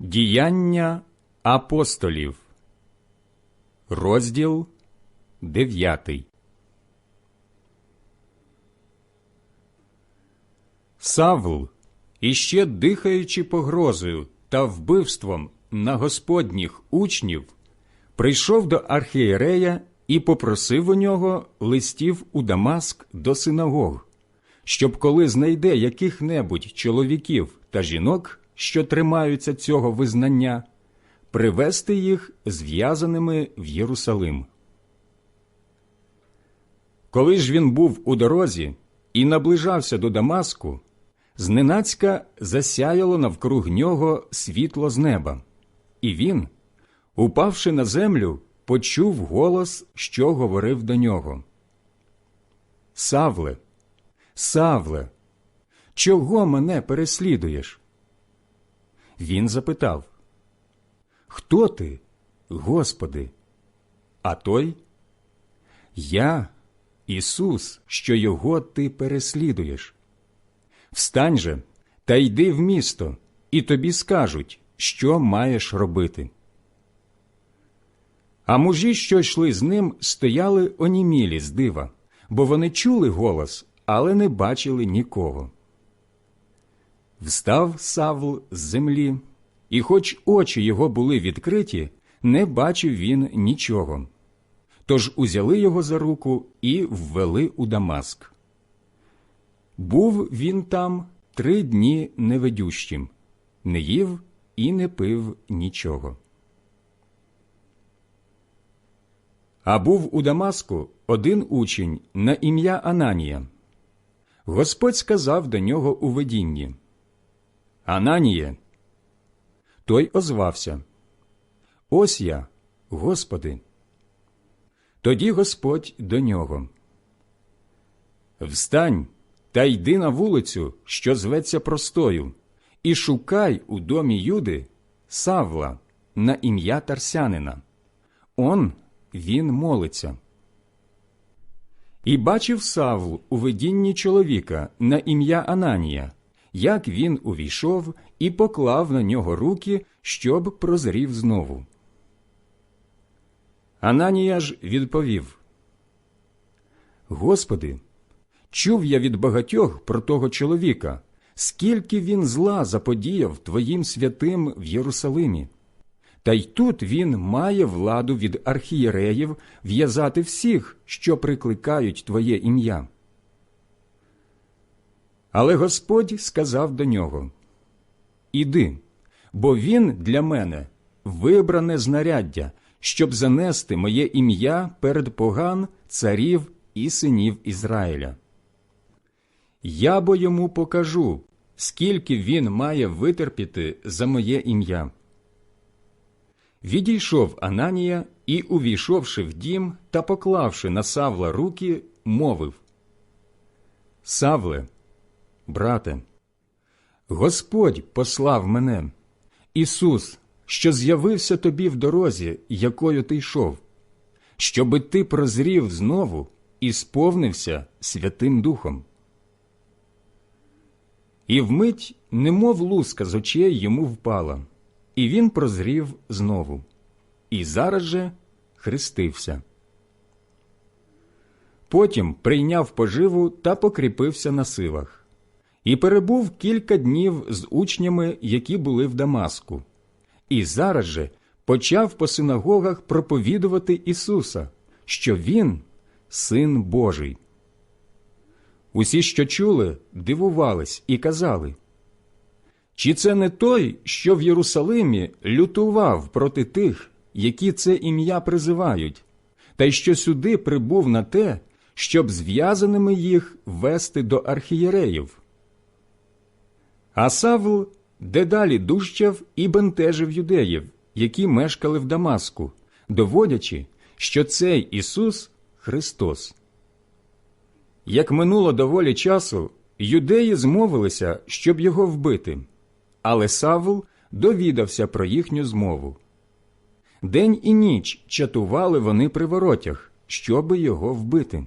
Діяння апостолів, розділ дев'ятий. Савл, іще дихаючи погрозою та вбивством на господніх учнів, прийшов до архієрея і попросив у нього листів у Дамаск до синагог, щоб коли знайде яких-небудь чоловіків та жінок, що тримаються цього визнання, привести їх зв'язаними в Єрусалим. Коли ж він був у дорозі і наближався до Дамаску, зненацька засяяло навкруг нього світло з неба, і він, упавши на землю, почув голос, що говорив до нього. Савле, Савле, чого мене переслідуєш? Він запитав Хто ти, Господи? А той Я, Ісус, що його ти переслідуєш. Встань же та йди в місто, і тобі скажуть, що маєш робити. А мужі, що йшли з ним, стояли онімілі з дива, бо вони чули голос, але не бачили нікого. Встав Савл з землі, і, хоч очі його були відкриті, не бачив він нічого. Тож узяли його за руку і ввели у Дамаск. Був він там три дні невидющим, не їв і не пив нічого. А був у Дамаску один учень на ім'я Ананія. Господь сказав до нього у видінні Ананіє. Той озвався Ось я, Господи. Тоді Господь до нього. Встань та йди на вулицю, що зветься простою, і шукай у домі Юди Савла на ім'я Тарсянина. Он він молиться. І бачив Савл у видінні чоловіка на ім'я Ананія, як він увійшов і поклав на нього руки, щоб прозрів знову. Ананія ж відповів Господи, чув я від багатьох про того чоловіка, скільки він зла заподіяв Твоїм святим в Єрусалимі. Та й тут він має владу від архієреїв в'язати всіх, що прикликають Твоє ім'я. Але Господь сказав до нього Іди, бо він для мене вибране знаряддя, щоб занести моє ім'я перед поган царів і синів Ізраїля. Я бо йому покажу, скільки він має витерпіти за моє ім'я. Відійшов Ананія і, увійшовши в дім та поклавши на Савла руки, мовив Савле, брате, Господь послав мене, Ісус, що з'явився тобі в дорозі, якою ти йшов, щоби ти прозрів знову і сповнився Святим Духом. І вмить, немов луска з очей йому впала, і він прозрів знову, і зараз же хрестився. Потім прийняв поживу та покріпився на силах, і перебув кілька днів з учнями, які були в Дамаску, і зараз же почав по синагогах проповідувати Ісуса, що Він Син Божий. Усі, що чули, дивувались і казали, чи це не той, що в Єрусалимі лютував проти тих, які це ім'я призивають, та й що сюди прибув на те, щоб зв'язаними їх вести до архієреїв? А Савл дедалі дужчав і бентежив юдеїв, які мешкали в Дамаску, доводячи, що цей Ісус Христос. Як минуло доволі часу, юдеї змовилися, щоб його вбити, але Савл довідався про їхню змову. День і ніч чатували вони при воротях, щоби його вбити.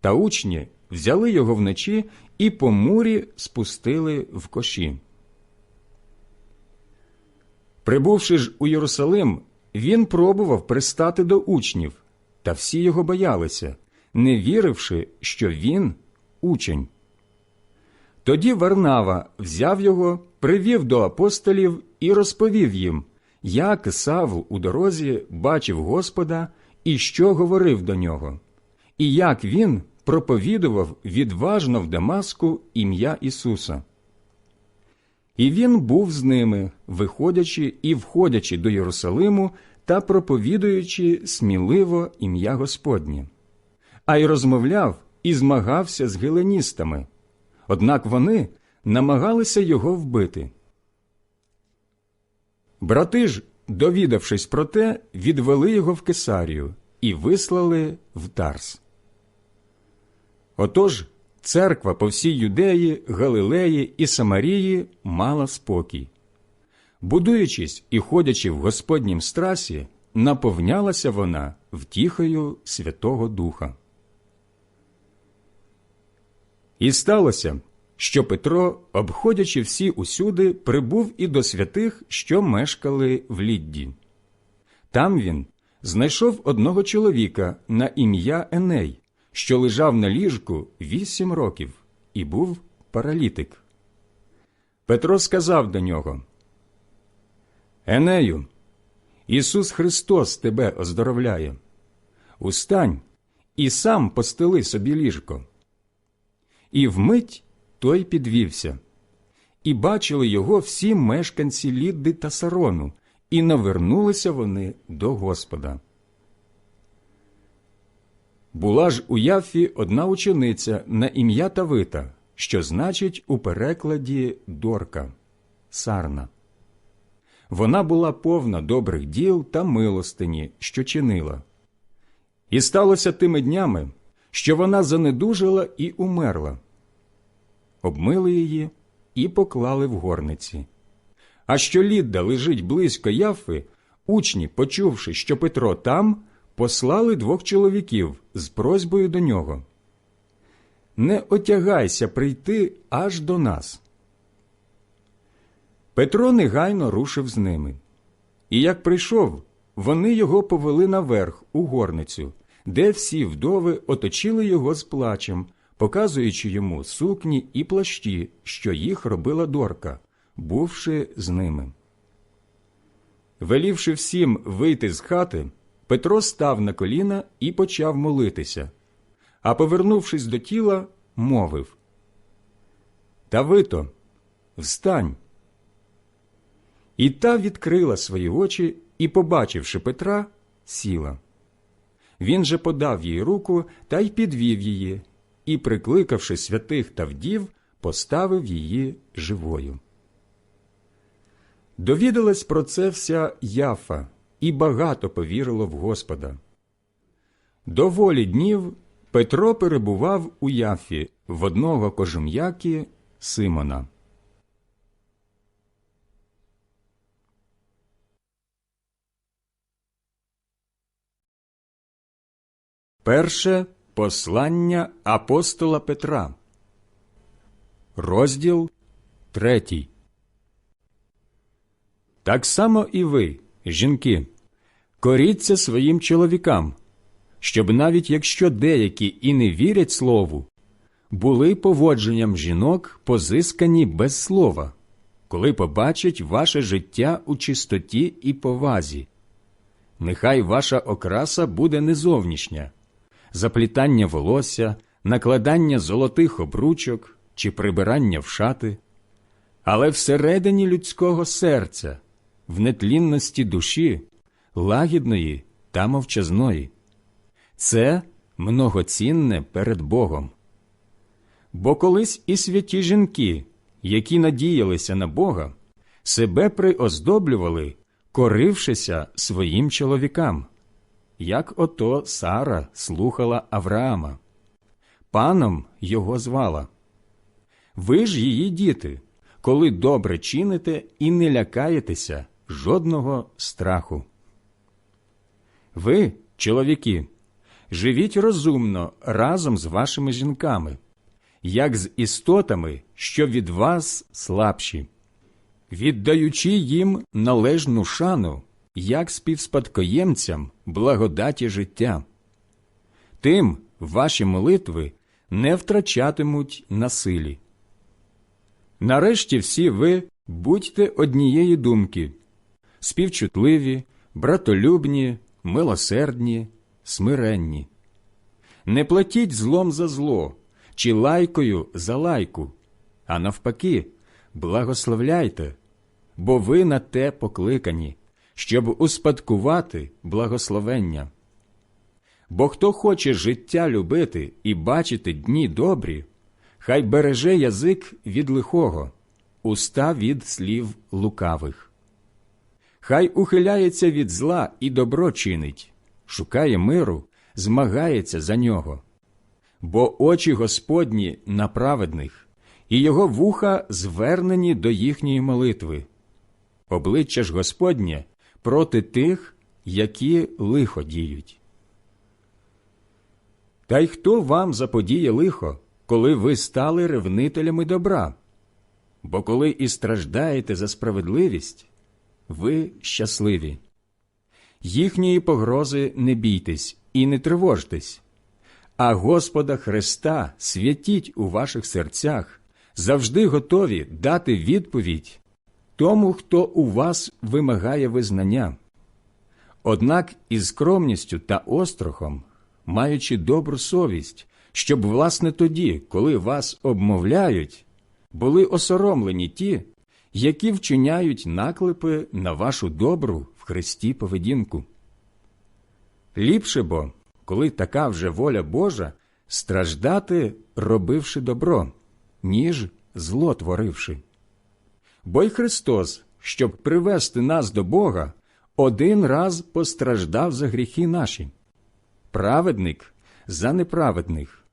Та учні взяли його вночі і по мурі спустили в коші. Прибувши ж у Єрусалим, він пробував пристати до учнів, та всі його боялися, не віривши, що він учень. Тоді Варнава взяв його, привів до апостолів і розповів їм, як Савл у дорозі бачив Господа і що говорив до нього, і як він проповідував відважно в Дамаску ім'я Ісуса. І він був з ними, виходячи і входячи до Єрусалиму та проповідуючи сміливо ім'я Господнє, а й розмовляв і змагався з геленістами. Однак вони намагалися його вбити. Брати ж, довідавшись про те, відвели його в Кесарію і вислали в Тарс. Отож, церква по всій Юдеї, Галилеї і Самарії мала спокій. Будуючись і ходячи в Господнім страсі, наповнялася вона втіхою Святого Духа. І сталося, що Петро, обходячи всі усюди, прибув і до святих, що мешкали в Лідді. Там він знайшов одного чоловіка на ім'я Еней, що лежав на ліжку вісім років і був паралітик. Петро сказав до нього Енею, Ісус Христос тебе оздоровляє. Устань і сам постели собі ліжко. І вмить той підвівся. І бачили його всі мешканці Лідди та Сарону, і навернулися вони до Господа. Була ж у Яфі одна учениця на ім'я Тавита, що значить у перекладі Дорка Сарна. Вона була повна добрих діл та милостині, що чинила. І сталося тими днями, що вона занедужила і умерла. Обмили її і поклали в горниці. А що Лідда лежить близько Яфи, учні, почувши, що Петро там, послали двох чоловіків з просьбою до нього. Не отягайся прийти аж до нас. Петро негайно рушив з ними. І як прийшов, вони його повели наверх у горницю, де всі вдови оточили його з плачем, показуючи йому сукні і плащі, що їх робила дорка, бувши з ними. Велівши всім вийти з хати, Петро став на коліна і почав молитися, а, повернувшись до тіла, мовив Тавито, встань. І та відкрила свої очі і, побачивши Петра, сіла. Він же подав їй руку та й підвів її, і, прикликавши святих та вдів, поставив її живою. Довідалась про це вся Яфа, і багато повірило в Господа. Доволі днів Петро перебував у Яфі в одного кожум'яки Симона. Перше послання апостола Петра, розділ третій. Так само і ви, жінки, коріться своїм чоловікам, щоб навіть якщо деякі і не вірять слову, були поводженням жінок позискані без слова, коли побачать ваше життя у чистоті і повазі. Нехай ваша окраса буде не зовнішня, заплітання волосся, накладання золотих обручок чи прибирання в шати, але всередині людського серця, в нетлінності душі, лагідної та мовчазної. Це многоцінне перед Богом. Бо колись і святі жінки, які надіялися на Бога, себе приоздоблювали, корившися своїм чоловікам, як ото Сара слухала Авраама. Паном його звала. Ви ж її діти, коли добре чините і не лякаєтеся жодного страху. Ви, чоловіки, живіть розумно разом з вашими жінками, як з істотами, що від вас слабші. віддаючи їм належну шану, як співспадкоємцям благодаті життя. Тим ваші молитви не втрачатимуть на силі. Нарешті всі ви будьте однієї думки співчутливі, братолюбні, милосердні, смиренні. Не платіть злом за зло чи лайкою за лайку, а навпаки, благословляйте, бо ви на те покликані, щоб успадкувати благословення. Бо хто хоче життя любити і бачити дні добрі, хай береже язик від лихого, уста від слів лукавих. Хай ухиляється від зла і добро чинить, шукає миру, змагається за нього. Бо очі Господні на праведних, і його вуха звернені до їхньої молитви. Обличчя ж Господнє проти тих, які лихо діють. Та й хто вам заподіє лихо, коли ви стали ревнителями добра? Бо коли і страждаєте за справедливість, ви щасливі. Їхньої погрози не бійтесь і не тривожтесь, а Господа Христа святіть у ваших серцях, завжди готові дати відповідь тому, хто у вас вимагає визнання. Однак із скромністю та острохом, маючи добру совість, щоб, власне, тоді, коли вас обмовляють, були осоромлені ті, які вчиняють наклепи на вашу добру в Христі поведінку. Ліпше бо, коли така вже воля Божа, страждати, робивши добро, ніж зло творивши. Бо й Христос, щоб привести нас до Бога, один раз постраждав за гріхи наші, праведник за неправедних,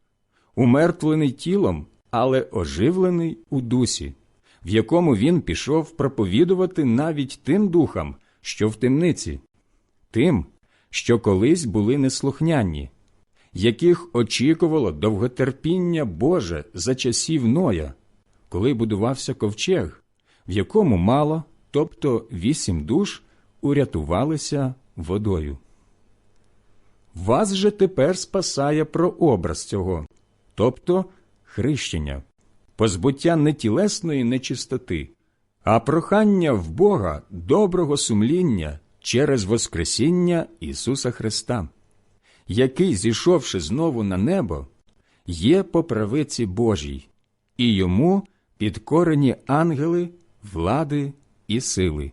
умертвлений тілом, але оживлений у дусі, в якому він пішов проповідувати навіть тим духам, що в темниці, тим, що колись були неслухняні, яких очікувало довготерпіння Боже за часів Ноя, коли будувався ковчег, в якому мало, тобто вісім душ, урятувалися водою. Вас же тепер спасає прообраз цього, тобто хрещення, позбуття не тілесної нечистоти, а прохання в Бога доброго сумління через Воскресіння Ісуса Христа, який, зійшовши знову на небо, є по правиці Божій, і йому підкорені ангели, влади і сили.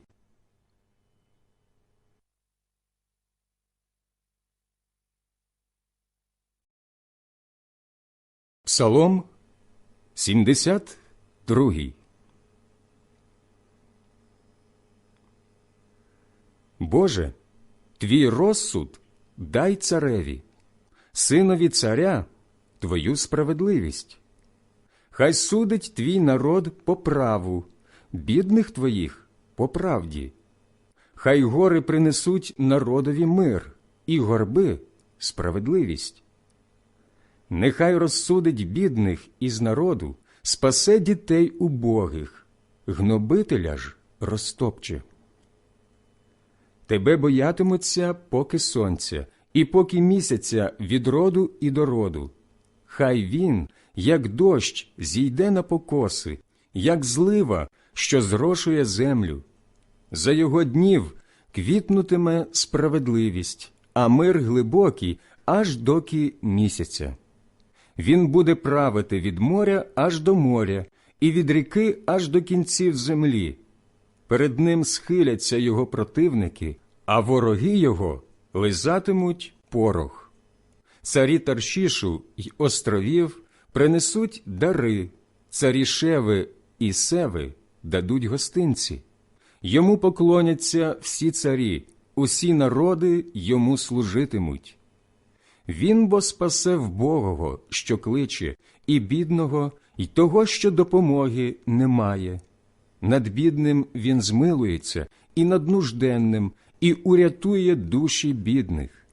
Псалом 72 Боже, твій розсуд дай цареві, синові царя твою справедливість. Хай судить твій народ по праву, бідних твоїх по правді. Хай гори принесуть народові мир і горби справедливість. Нехай розсудить бідних із народу, спасе дітей убогих, гнобителя ж розтопче. Тебе боятимуться поки сонця, і поки місяця від роду і до роду. Хай він, як дощ, зійде на покоси, як злива, що зрошує землю. За його днів квітнутиме справедливість, а мир глибокий аж доки місяця. Він буде правити від моря аж до моря, і від ріки аж до кінців землі. Перед ним схиляться його противники, а вороги його лизатимуть порох. Царі Таршішу й островів принесуть дари, царі Шеви і Севи дадуть гостинці. Йому поклоняться всі царі, усі народи йому служитимуть. Він бо спасе вбогого, що кличе, і бідного, і того, що допомоги немає. Над бідним він змилується, і над нужденним, і урятує душі бідних.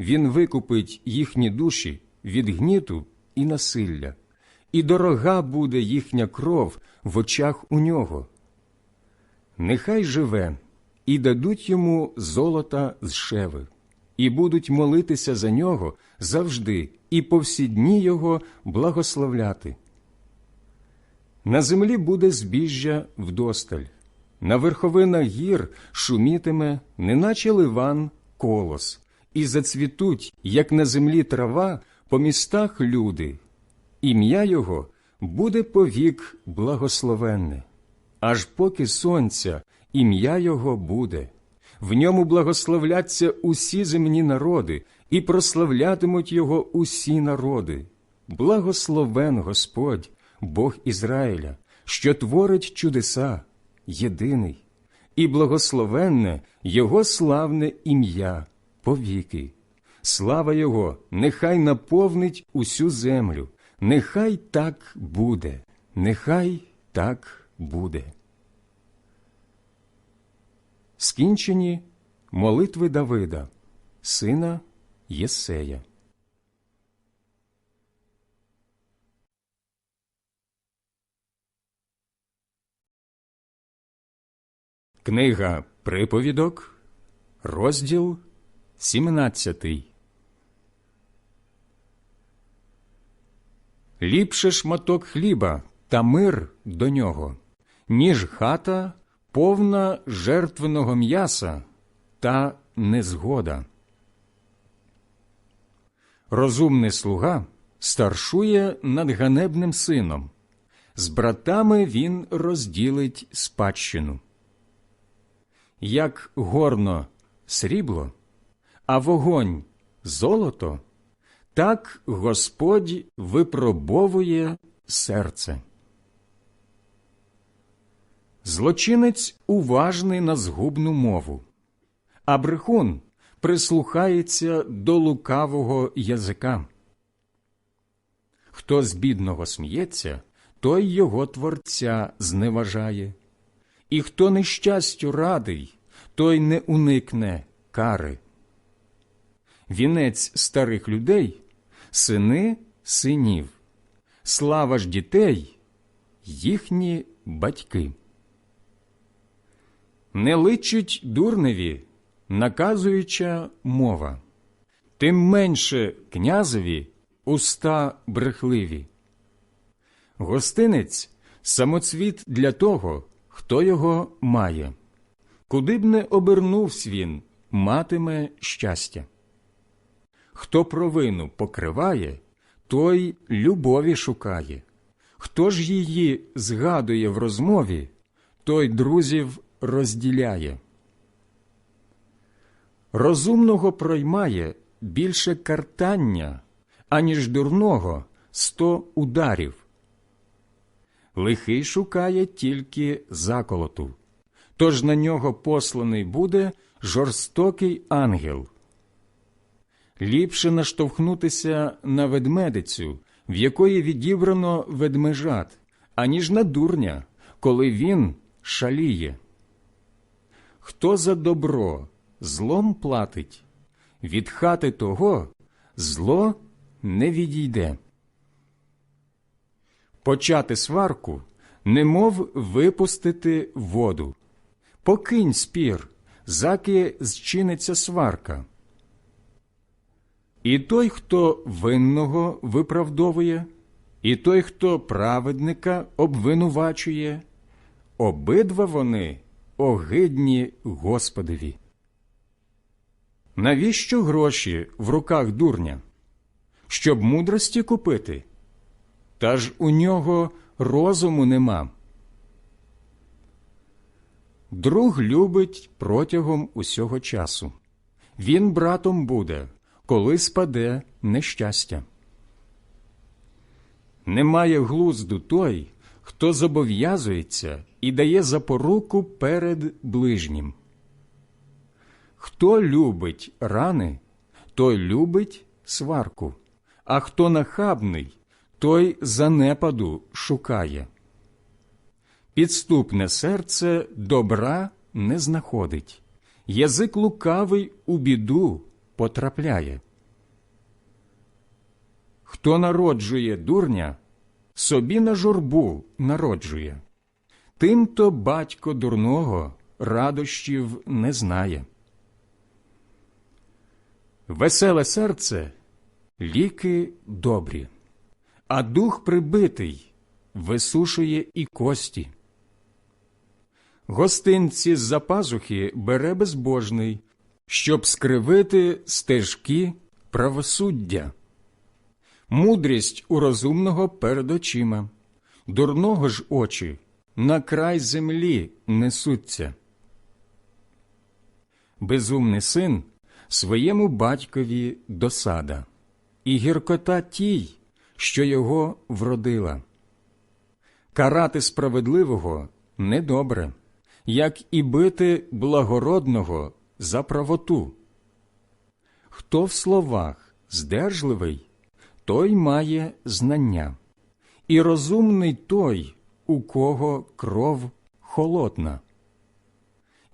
Він викупить їхні душі від гніту і насилля, і дорога буде їхня кров в очах у нього. нехай живе, і дадуть йому золота з шеви, і будуть молитися за нього завжди, і по всі дні його благословляти. На землі буде збіжжя вдосталь, на верховинах гір шумітиме, неначе ливан колос, і зацвітуть, як на землі трава, по містах люди. Ім'я його буде повік благословенне, аж поки сонця ім'я його буде. В ньому благословляться усі земні народи, і прославлятимуть його усі народи. Благословен Господь, Бог Ізраїля, що творить чудеса, єдиний, і благословенне Його славне ім'я повіки. Слава Його нехай наповнить усю землю, нехай так буде, нехай так буде. Скінчені молитви Давида, сина Єсея. Книга Приповідок, розділ 17 Ліпше шматок хліба та мир до нього, ніж хата повна жертвеного м'яса та незгода. Розумний слуга старшує над ганебним сином, з братами він розділить спадщину. Як горно срібло, а вогонь золото, так Господь випробовує серце. Злочинець уважний на згубну мову, а брехун прислухається до лукавого язика. Хто з бідного сміється, той його творця зневажає, і хто нещастю радий, той не уникне кари. Вінець старих людей сини синів, слава ж дітей їхні батьки. Не личить дурневі, наказуюча мова, тим менше князеві уста брехливі. Гостинець самоцвіт для того, хто його має. Куди б не обернувсь він, матиме щастя. Хто провину покриває, той любові шукає. Хто ж її згадує в розмові, той друзів розділяє. Розумного проймає більше картання, аніж дурного сто ударів. Лихий шукає тільки заколоту, тож на нього посланий буде жорстокий ангел. Ліпше наштовхнутися на ведмедицю, в якої відібрано ведмежат, аніж на дурня, коли він шаліє. Хто за добро злом платить, від хати того зло не відійде. Почати сварку, немов випустити воду. Покинь спір, заки зчиниться сварка. І той, хто винного виправдовує, і той, хто праведника обвинувачує, обидва вони огидні Господові. Навіщо гроші в руках дурня? Щоб мудрості купити? Та ж у нього розуму нема. Друг любить протягом усього часу. Він братом буде, коли спаде нещастя. Немає глузду той, хто зобов'язується і дає запоруку перед ближнім. Хто любить рани, той любить сварку, а хто нахабний, той занепаду шукає. Підступне серце добра не знаходить, язик лукавий у біду потрапляє. Хто народжує дурня, собі на журбу народжує. тим-то батько дурного радощів не знає. Веселе серце ліки добрі, а дух прибитий висушує і кості. Гостинці з-за пазухи бере безбожний, щоб скривити стежки правосуддя. Мудрість у розумного перед очима, дурного ж очі на край землі несуться. Безумний син своєму батькові досада, і гіркота тій, що його вродила. Карати справедливого недобре, як і бити благородного за правоту. Хто в словах здержливий, той має знання, і розумний той, у кого кров холодна.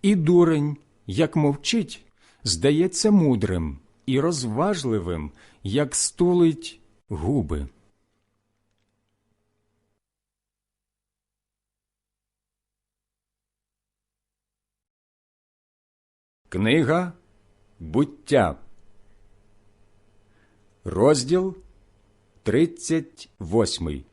І дурень, як мовчить, здається мудрим і розважливим, як стулить губи. Книга буття, розділ 38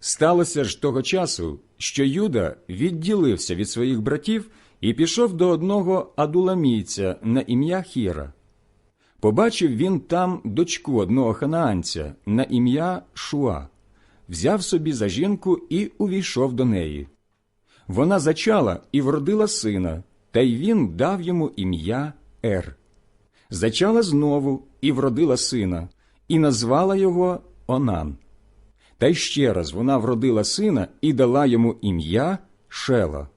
Сталося ж того часу, що Юда відділився від своїх братів і пішов до одного адуламійця на ім'я Хіра. Побачив він там дочку одного ханаанця на ім'я Шуа, взяв собі за жінку і увійшов до неї. Вона зачала і вродила сина, та й він дав йому ім'я Ер. Зачала знову і вродила сина, і назвала його Онан. Та й ще раз вона вродила сина і дала йому ім'я Шела.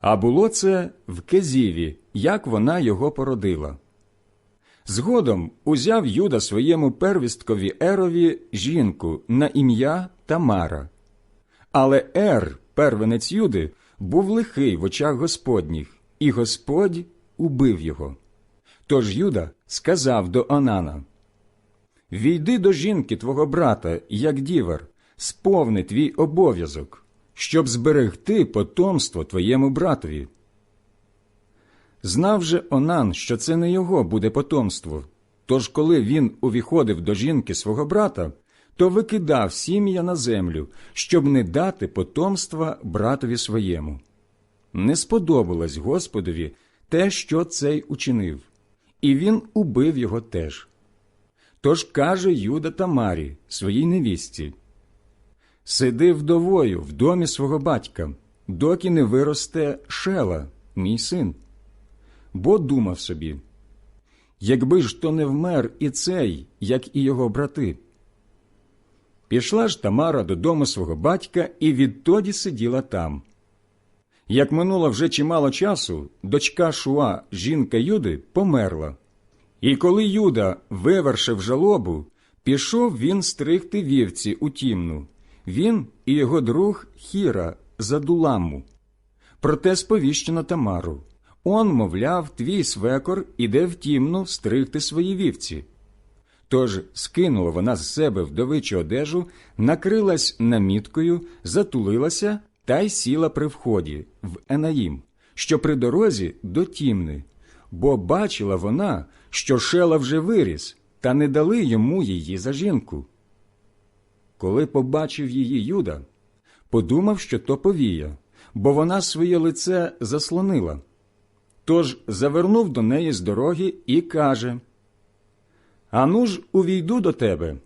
А було це в Кезіві, як вона його породила. Згодом узяв Юда своєму первісткові Ерові жінку на ім'я Тамара. Але Ер, первенець Юди, був лихий в очах Господніх, і Господь убив його. Тож Юда сказав до Онана Війди до жінки твого брата, як дівер, сповни твій обов'язок, щоб зберегти потомство твоєму братові. Знав же Онан, що це не його буде потомство. Тож, коли він увіходив до жінки свого брата, то викидав сім'я на землю, щоб не дати потомства братові своєму. Не сподобалось Господові те, що цей учинив, і він убив його теж. Тож каже Юда Тамарі, своїй невісті Сиди вдовою в домі свого батька, доки не виросте шела, мій син. Бо думав собі якби ж то не вмер і цей, як і його брати. Пішла ж Тамара додому свого батька і відтоді сиділа там. Як минуло вже чимало часу, дочка Шуа, жінка Юди, померла. І коли Юда вивершив жалобу, пішов він стригти вівці у тімну, він і його друг Хіра за Дуламу. Проте сповіщено Тамару. Он, мовляв, твій свекор іде в тімну стригти свої вівці. Тож скинула вона з себе вдовичу одежу, накрилась наміткою, затулилася та й сіла при вході в Енаїм, що при дорозі до тімни, бо бачила вона, що шела вже виріс, та не дали йому її за жінку. Коли побачив її Юда, подумав, що то повія, бо вона своє лице заслонила. Тож завернув до неї з дороги і каже Ану ж увійду до тебе,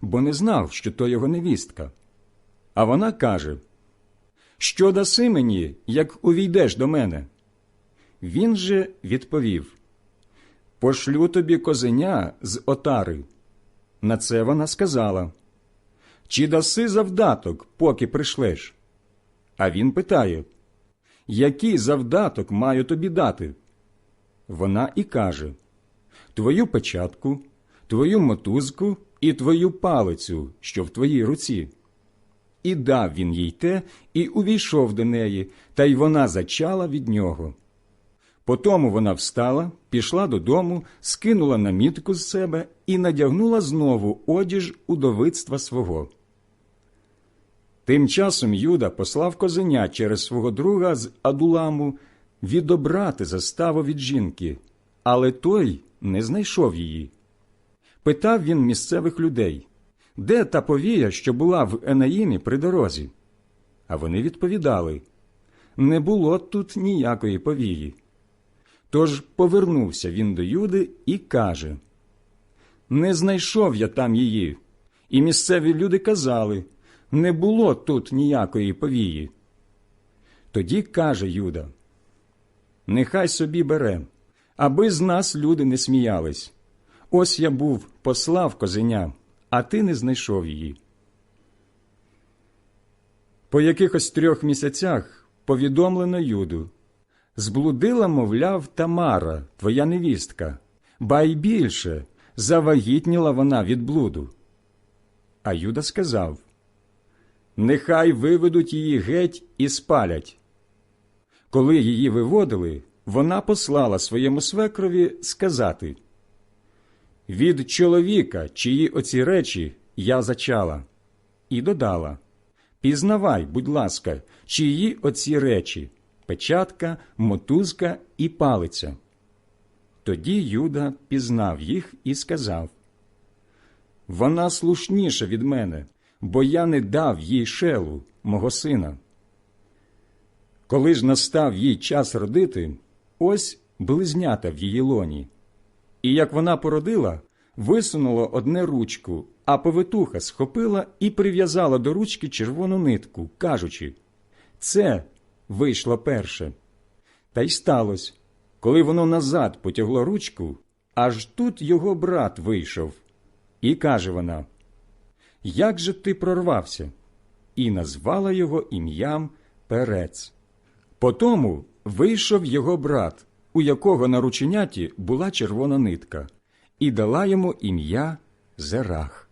бо не знав, що то його невістка. А вона каже Що даси мені, як увійдеш до мене? Він же відповів Пошлю тобі козеня з отари. На це вона сказала Чи даси завдаток, поки прийшлеш? А він питає Який завдаток маю тобі дати? Вона і каже Твою печатку, твою мотузку і твою палицю, що в твоїй руці. І дав він їй те, і увійшов до неї, та й вона зачала від нього. Потому вона встала, пішла додому, скинула намітку з себе і надягнула знову одіж удовицтва свого, Тим часом Юда послав козеня через свого друга з Адуламу відобрати заставу від жінки, але той не знайшов її. Питав він місцевих людей, де та повія, що була в Енаїмі при дорозі? А вони відповідали не було тут ніякої повії. Тож повернувся він до Юди і каже Не знайшов я там її. І місцеві люди казали не було тут ніякої повії. Тоді каже Юда Нехай собі бере, аби з нас люди не сміялись. Ось я був, послав козеня, а ти не знайшов її. По якихось трьох місяцях повідомлено Юду. Зблудила, мовляв, Тамара, твоя невістка, ба й більше, завагітніла вона від блуду. А Юда сказав Нехай виведуть її геть і спалять. Коли її виводили, вона послала своєму свекрові сказати Від чоловіка, чиї оці речі я зачала, і додала Пізнавай, будь ласка, чиї оці речі печатка, мотузка і палиця. Тоді Юда пізнав їх і сказав Вона слушніша від мене, бо я не дав їй шелу, мого сина. Коли ж настав їй час родити, ось близнята в її лоні. І як вона породила, висунула одне ручку, а повитуха схопила і прив'язала до ручки червону нитку, кажучи Це вийшло перше. Та й сталося, коли воно назад потягло ручку, аж тут його брат вийшов. І каже вона Як же ти прорвався? І назвала його ім'ям Перець. Потому вийшов його брат, у якого на рученяті була червона нитка, і дала йому ім'я Зерах.